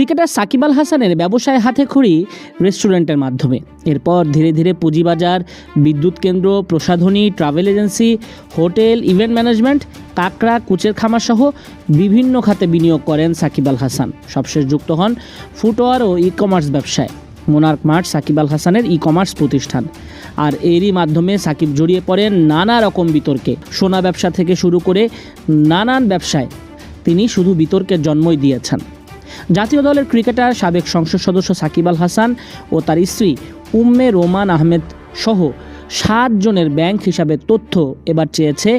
Cricketer Shakib Al হাসানের ব্যবসায় হাতে খড়ি রেস্টুরেন্টের মাধ্যমে। এরপর ধীরে ধীরে পুঁজিবাজার বিদ্যুৎ কেন্দ্র, প্রসাধনী, travel agency, hotel, event management, কাকড়া, কুচের খামার সহ বিভিন্ন খাতে বিনিয়োগ করেন সাকিব আল হাসান। সবশেষ যুক্ত হন ফুটওয়ার ও ই কমার্স ব্যবসায়। মোনার্ক মার্ট সাকিব আল হাসানের ই কমার্স প্রতিষ্ঠান। আর এরই মাধ্যমে সাকিব জড়িয়ে পড়েন নানা রকম বিতর্কে। সোনা ব্যবসা থেকে শুরু করে নানান ব্যবসায় তিনি শুধু বিতর্কের জন্মই দিয়েছেন। জাতীয় দলের ক্রিকেটার সাবেক সংসদ সদস্য সাকিব আল হাসান ও তার স্ত্রী উম্মে রোমান আহমেদ সহ সাতজনের ব্যাংক হিসাবে তথ্য এবার চেয়েছে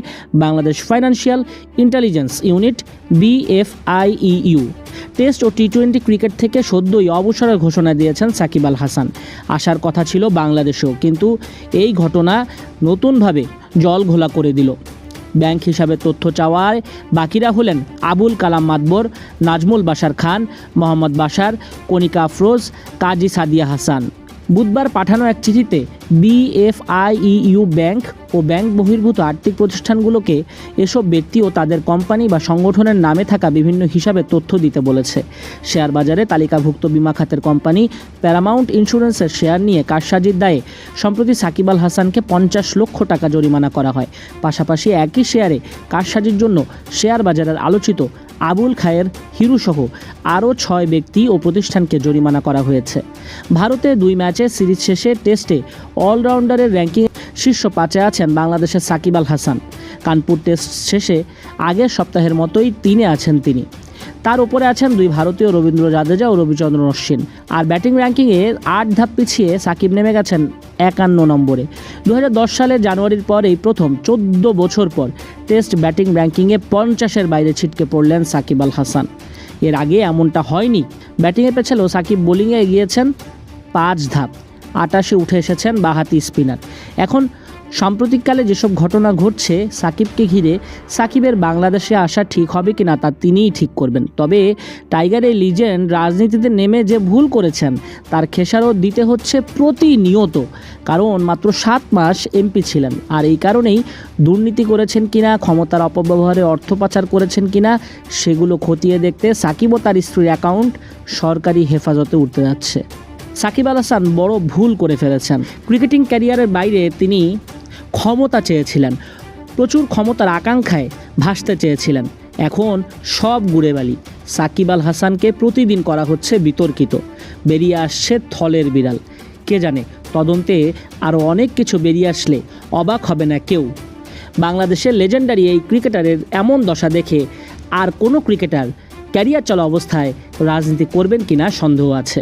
Bangladesh financial intelligence unit, BFIU. Test ও টি টোয়েন্টি ক্রিকেট থেকে সদ্যই অবসরের ঘোষণা দিয়েছেন সাকিব আল হাসান। আসার কথা ছিল বাংলাদেশেও, কিন্তু এই ঘটনা নতুনভাবে জল ঘোলা করে দিল। ব্যাংক হিসাবে তথ্য চাওয়ায় বাকিরা হলেন আবুল কালাম মাদবর নাজমুল বাশার খান, মোহাম্মদ বাশার কনিকা আফরোজ, কাজী সাদিয়া হাসান। বুধবার পাঠানো এক চিঠিতে বিএফআইইউ ব্যাংক ও ব্যাংক বহির্ভূত আর্থিক প্রতিষ্ঠানগুলোকে এসব ব্যক্তি ও তাদের কোম্পানি বা সংগঠনের নামে থাকা বিভিন্ন হিসাবে তথ্য দিতে বলেছে। শেয়ার বাজারে তালিকাভুক্ত বিমা খাতের কোম্পানি প্যারামাউন্ট ইন্স্যুরেন্সের শেয়ার নিয়ে কারসাজির দায়ে সম্প্রতি সাকিব আল হাসানকে পঞ্চাশ লক্ষ টাকা জরিমানা করা হয়। পাশাপাশি একই শেয়ারে কারসাজির জন্য শেয়ার বাজারের আলোচিত আবুল খায়ের হিরুসহ আরও ছয় ব্যক্তি ও প্রতিষ্ঠানকে জরিমানা করা হয়েছে। ভারতে দুই ম্যাচে সিরিজ শেষে টেস্টে অলরাউন্ডারের র্যাঙ্কিং শীর্ষ পাঁচে আছেন বাংলাদেশের সাকিব আল হাসান। কানপুর টেস্ট শেষে আগের সপ্তাহের মতোই তিনে আছেন তিনি। তার উপরে আছেন দুই ভারতীয়, রবীন্দ্র জাদেজা ও রবিচন্দ্রন অশ্বিন। আর ব্যাটিং র্যাঙ্কিংয়ে আট ধাপ পিছিয়ে সাকিব নেমে গেছেন একান্ন নম্বরে। দু হাজার দশ সালের জানুয়ারির পর এই প্রথম চোদ্দ বছর পর টেস্ট ব্যাটিং র্যাঙ্কিংয়ে পঞ্চাশের বাইরে ছিটকে পড়লেন সাকিব আল হাসান। এর আগে এমনটা হয়নি। ব্যাটিংয়ে পেছালেও সাকিব, বোলিংয়ে এগিয়েছেন পাঁচ ধাপ। আটাশে উঠে এসেছেন বাহাতি স্পিনার। এখন সাম্প্রতিককালে যেসব ঘটনা ঘটছে, সাকিবকে ঘিরে সাকিবের বাংলাদেশে আসা ঠিক হবে কিনা তা তিনিই ঠিক করবেন। তবে টাইগারের লিজেন্ড রাজনীতিতে নেমে যে ভুল করেছেন, তার খেসারত দিতে হচ্ছে প্রতিনিয়ত। কারণ মাত্র সাত মাস এমপি ছিলেন। আর এই কারণেই দুর্নীতি করেছেন কিনা, ক্ষমতার অপব্যবহারে অর্থ পাচার করেছেন কিনা, সেগুলো খতিয়ে দেখতে সাকিব ও তার স্ত্রীর অ্যাকাউন্ট সরকারি হেফাজতে উঠতে যাচ্ছে। সাকিব আল হাসান বড় ভুল করে ফেলেছেন। ক্রিকেটিং ক্যারিয়ারের বাইরে তিনি ক্ষমতা চেয়েছিলেন। প্রচুর ক্ষমতার আকাঙ্ক্ষায় ভাসতে চেয়েছিলেন। এখন সব গুড়ে বালি সাকিব আল হাসানকে প্রতিদিন করা হচ্ছে বিতর্কিত। বেরিয়ে আসছে থলের বিড়াল। কে জানে, তদন্তে আরও অনেক কিছু বেরিয়ে আসলে অবাক হবে না কেউ। বাংলাদেশের লেজেন্ডারি এই ক্রিকেটারের এমন দশা দেখে আর কোনো ক্রিকেটার ক্যারিয়ার চলা অবস্থায় রাজনীতি করবেন কিনা সন্দেহ আছে।